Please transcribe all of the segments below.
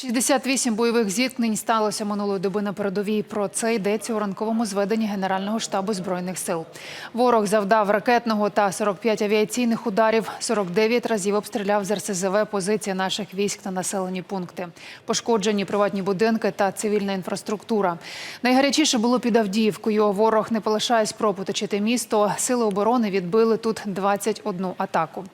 68 бойових зіткнень сталося минулої доби на передовій. Про це йдеться у ранковому зведенні Генерального штабу збройних сил. Ворог завдав ракетного та 45 авіаційних ударів. 49 разів обстріляв з РСЗВ позиції наших військ та населені пункти. Пошкоджені приватні будинки та цивільна інфраструктура. Найгарячіше було під Авдіївкою. Ворог не полишає спроб оточити місто. Сили оборони відбили тут 21 атаку.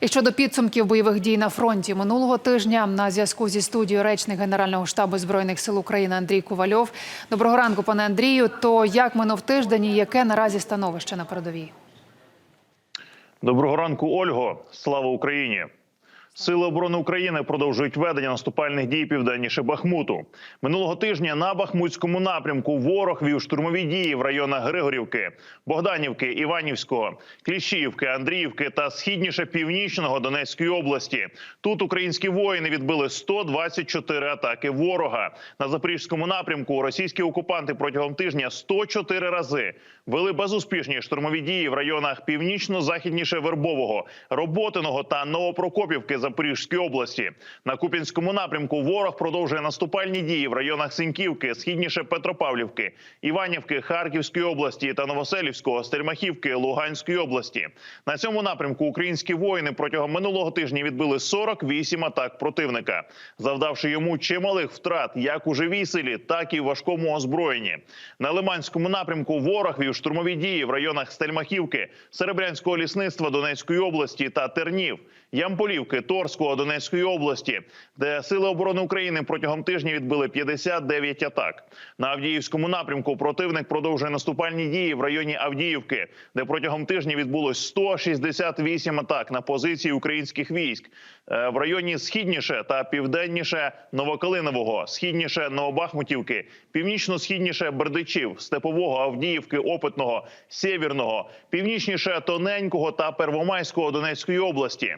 І щодо підсумків бойових дій на фронті минулого тижня на зв'язку зі студією речник Генерального штабу збройних сил України Андрій Ковальов. Доброго ранку, пане Андрію. То як минув тиждень і яке наразі становище на передовій? Доброго ранку, Ольго. Слава Україні. Сили оборони України продовжують ведення наступальних дій південніше Бахмуту. Минулого тижня на Бахмутському напрямку ворог вів штурмові дії в районах Григорівки, Богданівки, Іванівського, Кліщіївки, Андріївки та східніше північного Донецької області. Тут українські воїни відбили 124 атаки ворога. На запорізькому напрямку російські окупанти протягом тижня 104 рази вели безуспішні штурмові дії в районах північно-західніше Вербового, Роботиного та Новопрокопівки Запорізької області. На Купінському напрямку ворог продовжує наступальні дії в районах Синьківки, східніше Петропавлівки, Іванівки, Харківської області та Новоселівського, Стельмахівки, Луганської області. На цьому напрямку українські воїни протягом минулого тижня відбили 48 атак противника, завдавши йому чималих втрат як у живій силі, так і в важкому озброєнні. На Лиманському напрямку ворог вів штурмові дії в районах Стельмахівки, Серебрянського лісництва Донецької області та Тернів, Ямполівки, Торського Донецької області, де сили оборони України протягом тижня відбили 59 атак. На Авдіївському напрямку противник продовжує наступальні дії в районі Авдіївки, де протягом тижня відбулось 168 атак на позиції українських військ Е, в районі східніше та південніше Новокалинового, східніше Новобахмутівки, північно-східніше Бердичів, Степового, Авдіївки, Опитного, Сєвєрного, північніше Тоненького та Первомайського Донецької області.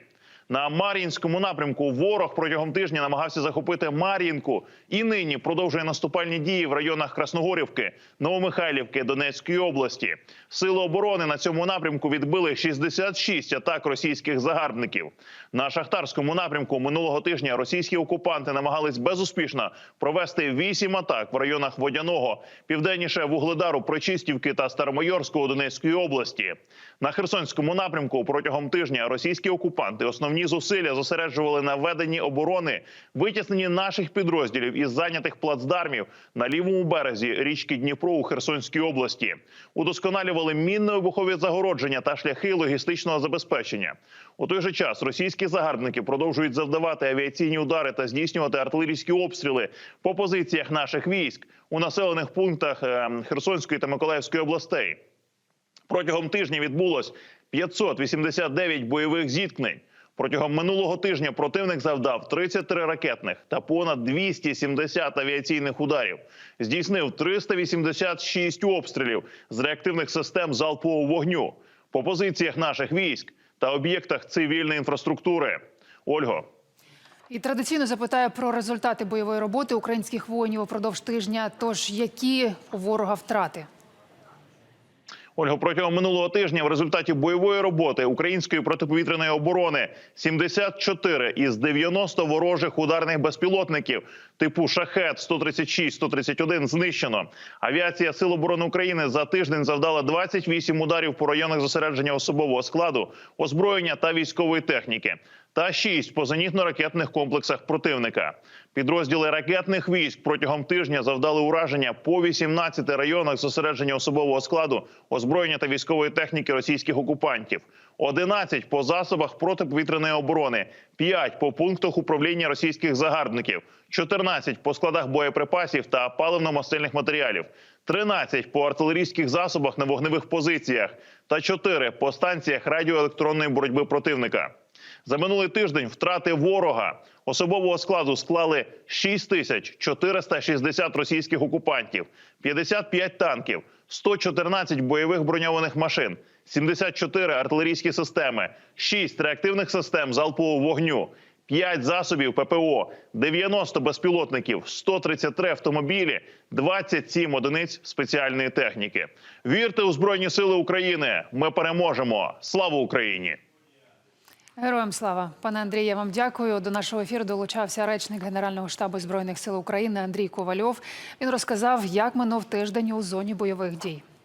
На Мар'їнському напрямку ворог протягом тижня намагався захопити Мар'їнку і нині продовжує наступальні дії в районах Красногорівки, Новомихайлівки, Донецької області. Сили оборони на цьому напрямку відбили 66 атак російських загарбників. На шахтарському напрямку минулого тижня російські окупанти намагались безуспішно провести 8 атак в районах Водяного, південніше Вугледару, Прочистівки та Старомайорського Донецької області. На Херсонському напрямку протягом тижня російські окупанти основні зусилля зосереджували на веденні оборони, витісненні наших підрозділів із зайнятих плацдармів на лівому березі річки Дніпро у Херсонській області. Удосконалювали мінно-вибухові загородження та шляхи логістичного забезпечення. У той же час російські загарбники продовжують завдавати авіаційні удари та здійснювати артилерійські обстріли по позиціях наших військ у населених пунктах е, Херсонської та Миколаївської областей. Протягом тижня відбулось 589 бойових зіткнень. Протягом минулого тижня противник завдав 33 ракетних та понад 270 авіаційних ударів. Здійснив 386 обстрілів з реактивних систем залпового вогню по позиціях наших військ та об'єктах цивільної інфраструктури. Ольго. І традиційно запитаю про результати бойової роботи українських воїнів упродовж тижня. Тож які у ворога втрати? Ольга, протягом минулого тижня в результаті бойової роботи української протиповітряної оборони 74 із 90 ворожих ударних безпілотників типу шахет 136-131 знищено. Авіація Сил оборони України за тиждень завдала 28 ударів по районах зосередження особового складу, озброєння та військової техніки. Та 6 по зенітно-ракетних комплексах противника. Підрозділи ракетних військ протягом тижня завдали ураження по 18 районах зосередження особового складу, озброєння та військової техніки російських окупантів, 11 по засобах протиповітряної оборони, 5 по пунктах управління російських загарбників, 14 по складах боєприпасів та паливно-мастильних матеріалів, 13 по артилерійських засобах на вогневих позиціях та 4 по станціях радіоелектронної боротьби противника. За минулий тиждень втрати ворога особового складу склали 6460 російських окупантів, 55 танків, 114 бойових броньованих машин, 74 артилерійські системи, 6 реактивних систем залпового вогню. 5 засобів ППО, 90 безпілотників, 133 автомобілі, 27 одиниць спеціальної техніки. Вірте у Збройні Сили України! Ми переможемо! Слава Україні! Героям слава, пане Андрій, я вам дякую. До нашого ефіру долучався речник Генерального штабу збройних сил України Андрій Ковальов. Він розказав, як минув тиждень у зоні бойових дій.